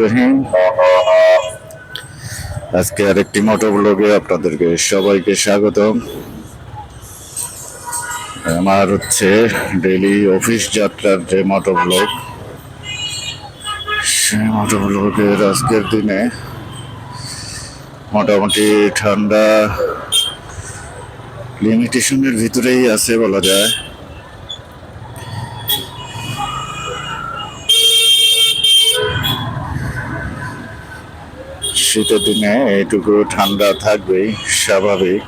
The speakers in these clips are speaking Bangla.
রহিম। আজকে আরেকটি মোটো ব্লগে আপনাদেরকে সবাইকে স্বাগতম। আমার হচ্ছে ডেইলি অফিস যাত্রার যে মোটো ব্লগ সেই মোটো ব্লগের আজকের দিনে মোটামুটি ঠান্ডা লিমিটেশনের ভিতরেই আছে বলা যায়। শীতের দিনে এইটুকু ঠান্ডা থাকবেই, স্বাভাবিক।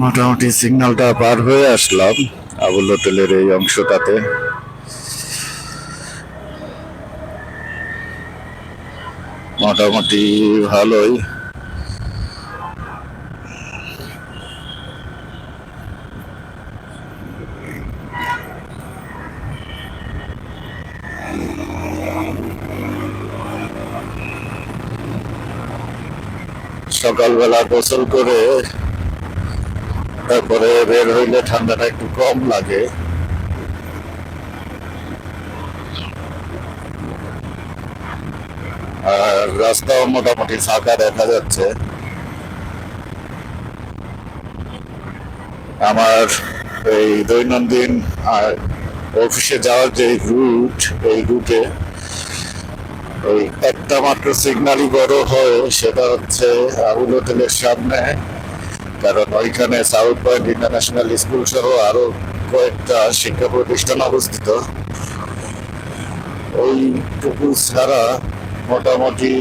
মোটামুটি সিগন্যালটা পার হয়ে আসলাম, আবুল হোটেলের এই অংশটাতে। মোটামুটি ভালোই। সকালবেলা গোসল করে তারপরে বের হইলে ঠান্ডাটা একটু কম লাগে। আর রাস্তাও মোটামুটি ফাঁকা দেখা যাচ্ছে। আমার এই দৈনন্দিন আর অফিসে যাওয়ার যে রুট এই রুটে ওই একটা মাত্র সিগনালই বড় হয়, সেটা হচ্ছে আবুল হোটেলের সামনে। কারণ ওইখানে সাউথ পয়েন্ট ইন্টারন্যাশনাল স্কুল সহ আরও কয়েকটা শিক্ষা প্রতিষ্ঠান অবস্থিত। ওই ওইটুকু ছাড়া মোটামুটি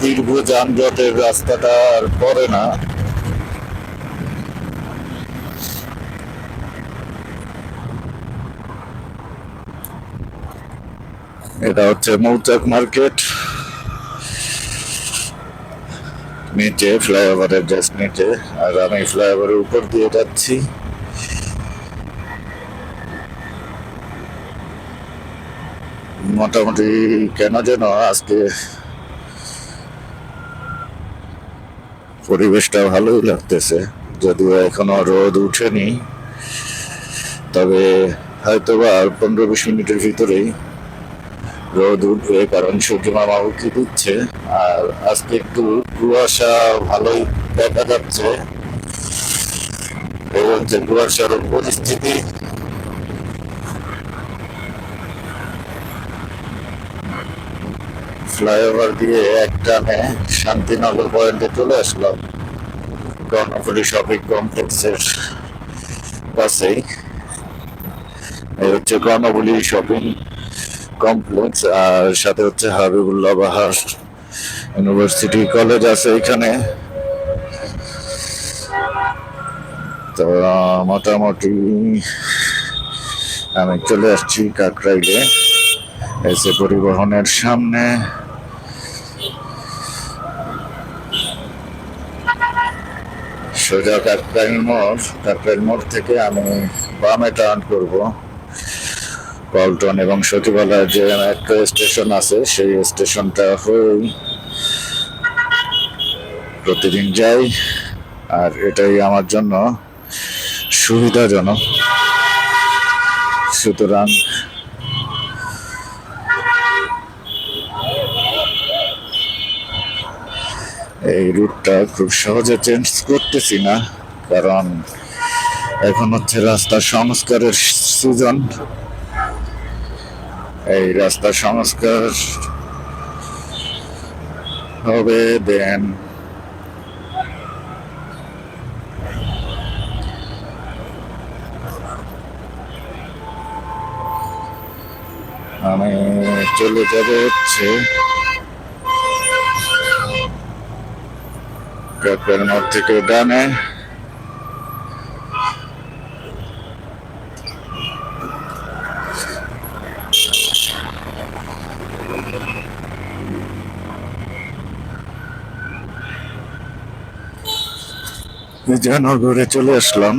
দীর্ঘ যানজটের রাস্তাটা আর পড়ে না। এটা হচ্ছে মৌচাক মার্কেট। নিচে ফ্লাইওভারের জাস্ট নিচে। আর আমি ফ্লাইওভারের উপর দিয়ে যাচ্ছি। মোটামুটি কেন যেন আজকে পরিবেশটা ভালোই লাগতেছে। যদিও এখনও রোদ উঠেনি। তবে হয়তো বা পনেরো বিশ মিনিটের ভিতরেই রোদ উঠবে কারণ সূর্য মামা দিচ্ছে আর আজকে একটু কুয়াশা ভালোই দেখা যাচ্ছে। এই হচ্ছে কুয়াশার পরিস্থিতি। ফ্লাইওভার দিয়ে একটানে শান্তিনগর পয়েন্টে চলে আসলাম। কর্ণফুলি শপিং কমপ্লেক্সের কাছেই এই হচ্ছে কর্ণফুলি শপিং কমপ্লেক্স আর সাথে হচ্ছে হাবিবুল্লাহ বাহার ইউনিভার্সিটি কলেজ আছে এখানে। তো মোটামুটি আমি চলে আসছি কাকরাইলে। এসে পরিবহনের সামনে। সোজা কাকরাইল মোড়। কাকরাইল মোড় থেকে আমি বামে টার্ন করব। পল্টন এবং সচিবালয়ের যে মেট্রো স্টেশন আছে, সেই স্টেশনটা হয়েই প্রতিদিন যাই, আর এটাই আমার জন্য সুবিধাজনক। সুতরাং এই রুটটা খুব সহজে চেঞ্জ করতেছি না, কারণ এখন হচ্ছে রাস্তা সংস্কারের সিজন এই রাস্তা সংস্কার হবে দেন আমি চলে যাবে হচ্ছে কাপের মোড় থেকে ডানে। বিজয়নগরে চলে আসলাম।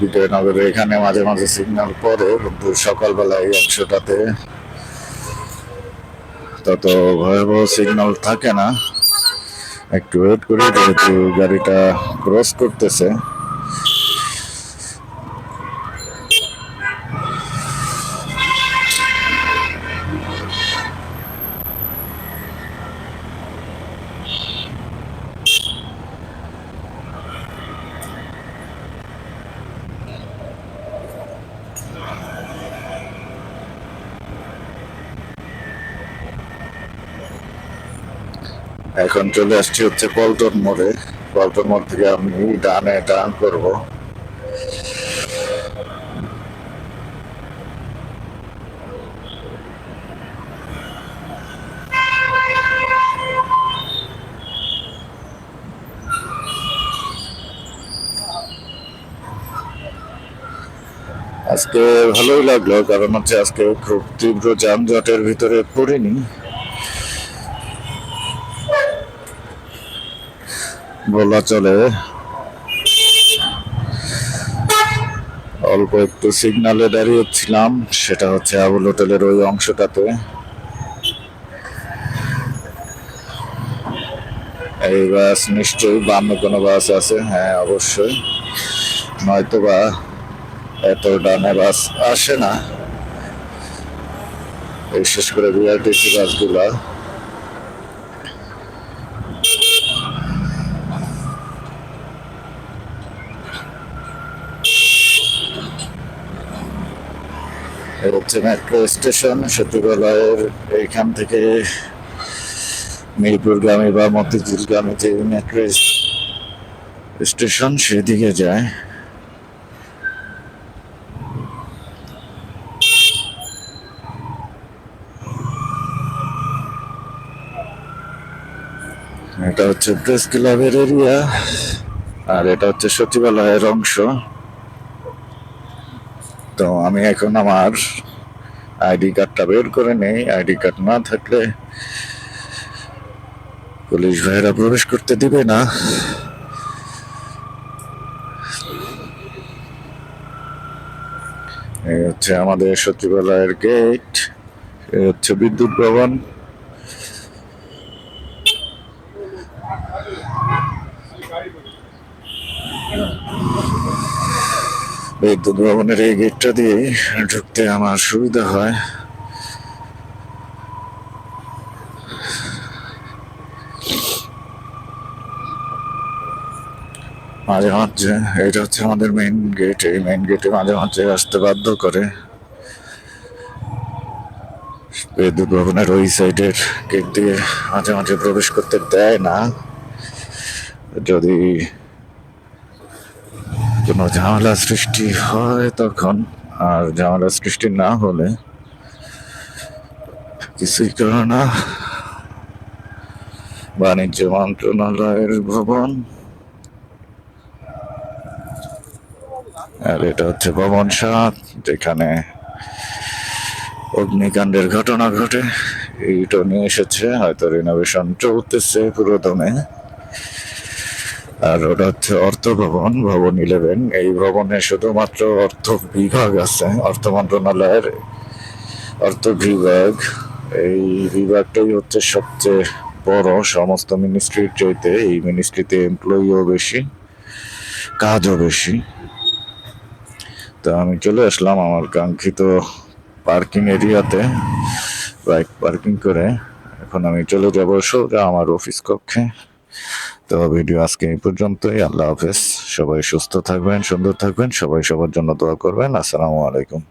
বিজয়নগরে এখানে মাঝে মাঝে সিগন্যাল পরে কিন্তু সকালবেলা এই অংশটাতে তত ভয়াবহ সিগন্যাল থাকে না। একটু ওয়েট করি যেহেতু গাড়িটা ক্রস করতেছে এখন চলে আসছি হচ্ছে পল্টন মোড়ে। পল্টন মোড় থেকে আমি ডানে টার্ন করব। আজকে ভালোই লাগল, কারণ হচ্ছে আজকে খুব তীব্র যানজটের ভিতরে পড়িনি। বলা চলে। অল্প একটু সিগনালে দাঁড়িয়েছিলাম, সেটা হচ্ছে আবুল হোটেলের ওই অংশটাতে। এই বাস নিশ্চয়ই বামে কোনো বাস আছে? হ্যাঁ অবশ্যই। নয়তো বা এত ডানে বাস আসে না। বিশেষ করে বিআরটিসি বাসগুলা। হচ্ছে মেট্রো স্টেশন সচিবালয়ের এইখান থেকে মিরপুরগামী বা মতিঝিলগামী যে মেট্রো স্টেশন সেদিকে যায়। এটা হচ্ছে প্রেস ক্লাবের এরিয়া আর এটা হচ্ছে সচিবালয়ের অংশ। তো আমি এখন আমার আইডি কার্ডটা বের করে নেই, আইডি কার্ড না থাকলে পুলিশ ভাইয়েরা প্রবেশ করতে দিবে না। এই হচ্ছে আমাদের সচিবালয়ের গেট এই হচ্ছে বিদ্যুৎ ভবন। বিদ্যুৎ ভবনের এই গেটটা দিয়ে ঢুকতে আমার সুবিধা হয়। মাঝে মাঝে এটা হচ্ছে আমাদের মেইন গেট এই মেইন গেটে মাঝে মাঝে আসতে বাধ্য করে। বিদ্যুৎ ভবনের ওই সাইডের গেট দিয়ে মাঝে মাঝে প্রবেশ করতে দেয় না। যদি কোনো ঝামেলা সৃষ্টি হয় তখন, আর ঝামেলা সৃষ্টি না হলে কিছুই করে না। বাণিজ্য মন্ত্রণালয়ের ভবন। আর এটা হচ্ছে ভবন সাত, যেখানে অগ্নিকাণ্ডের ঘটনা ঘটে। এইটা নিয়ে এসেছে, হয়তো রিনোভেশন চলতেছে পুরোদমে। আর ওটা হচ্ছে অর্থ ভবন ভবন ইলেভেন এই ভবনে শুধুমাত্র অর্থ বিভাগ আছে, অর্থ মন্ত্রণালয়ের অর্থ বিভাগ এই বিভাগটাই হচ্ছে সবচেয়ে বড়, সমস্ত মিনিস্ট্রির চাইতে। এই মিনিস্ট্রিতে এমপ্লয়িও বেশি, কাজও বেশি। তো আমি চলে আসলাম আমার কাঙ্ক্ষিত পার্কিং এরিয়াতে বাইক পার্কিং করে। এখন আমি চলে যাব সোজা আমার অফিস কক্ষে। তো ভিডিও আজকে এই পর্যন্তই। আল্লাহ হাফেজ। সবাই সুস্থ থাকবেন, সুন্দর থাকবেন, সবাই সবার জন্য দোয়া করবেন। আসসালামু আলাইকুম।